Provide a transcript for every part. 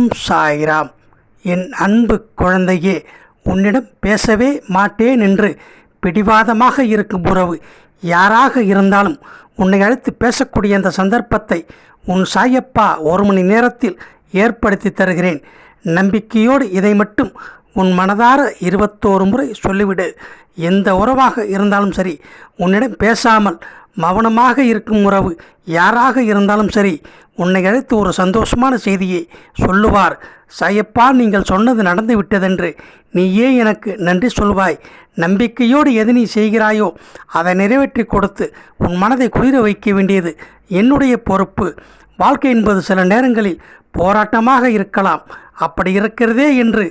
ஓம் சாய்ராம். என் அன்பு குழந்தையே உன்னிடம் பேசவே மாட்டேன் என்று பிடிவாதமாக இருக்கும் உறவு யாராக இருந்தாலும் உன்னை அழைத்து பேசக்கூடிய அந்த சந்தர்ப்பத்தை உன் சாயப்பா ஒரு மணி நேரத்தில் ஏற்படுத்தி தருகிறேன். நம்பிக்கையோடு இதை மட்டும் உன் மனதார இருபத்தோரு முறை சொல்லிவிடு. எந்த உறவாக இருந்தாலும் சரி உன்னிடம் பேசாமல் மௌனமாக இருக்கும் உறவு யாராக இருந்தாலும் சரி உன்னை அழைத்து ஒரு சந்தோஷமான செய்தியை சொல்லுவார். சாயப்பா நீங்கள் சொன்னது நடந்து விட்டதென்று நீயே எனக்கு நன்றி சொல்வாய். நம்பிக்கையோடு எது நீ செய்கிறாயோ அதை நிறைவேற்றி கொடுத்து உன் மனதை குளிர வைக்க வேண்டியது என்னுடைய பொறுப்பு. வாழ்க்கை என்பது சில நேரங்களில் போராட்டமாக இருக்கலாம். அப்படி இருக்கிறதே என்று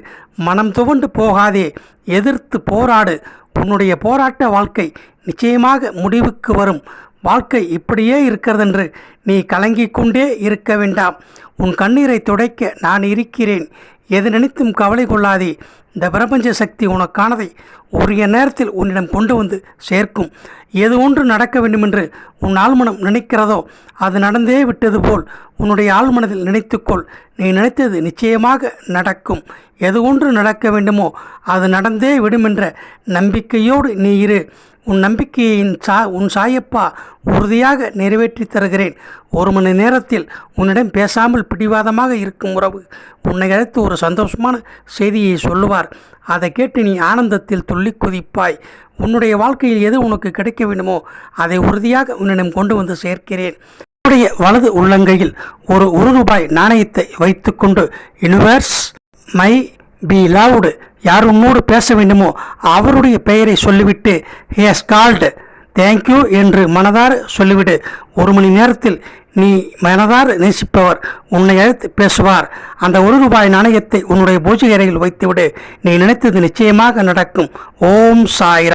மனம் துவண்டு போகாதே. எதிர்த்து போராடு. உன்னுடைய போராட்ட வாழ்க்கை நிச்சயமாக முடிவுக்கு வரும். வாழ்க்கை இப்படியே இருக்கிறதென்று நீ கலங்கிக் கொண்டே இருக்க வேண்டாம். உன் கண்ணீரை துடைக்க நான் இருக்கிறேன். எது நினைத்தும் கவலை கொள்ளாதே. இந்த பிரபஞ்ச சக்தி உனக்கானதை உரிய நேரத்தில் உன்னிடம் கொண்டு வந்து சேர்க்கும். எது ஒன்று நடக்க வேண்டுமென்று உன் ஆழ்மனம் நினைக்கிறதோ அது நடந்தே விட்டது போல் உன்னுடைய ஆழ்மனதில் நினைத்துக்கொள். நீ நினைத்தது நிச்சயமாக நடக்கும். எது ஒன்று நடக்க வேண்டுமோ அது நடந்தே விடுமென்ற நம்பிக்கையோடு நீ இரு. உன் நம்பிக்கையின் சா உன் சாயப்பா உறுதியாக நிறைவேற்றி தருகிறேன். ஒரு மணி நேரத்தில் உன்னிடம் பேசாமல் பிடிவாதமாக இருக்கும் உறவு. உன்னை அழைத்து ஒரு சந்தோஷமான செய்தியை சொல்லுவார். அதை கேட்டு நீ ஆனந்தத்தில் துள்ளி குதிப்பாய். உன்னுடைய வாழ்க்கையில் எது உனக்கு கிடைக்க வேண்டுமோ அதை உறுதியாக உன்னிடம் கொண்டு வந்து சேர்க்கிறேன். உன்னுடைய வலது உள்ளங்கையில் ஒரு ஒரு ரூபாய் நாணயத்தை வைத்துக்கொண்டு யூனிவர்ஸ் மை பி லவுடு யார் உன்னோடு பேச வேண்டுமோ அவருடைய பெயரை சொல்லிவிட்டு ஹேஸ் கால்டு தேங்க்யூ என்று மனதார சொல்லிவிடு. ஒரு மணி நேரத்தில் நீ மனதார் நேசிப்பவர் உன்னை அழைத்து பேசுவார். அந்த ஒரு ரூபாய் நாணயத்தை உன்னுடைய பூஜை அறையில் வைத்துவிடு. நீ நினைத்தது நிச்சயமாக நடக்கும். ஓம் சாய்ரா.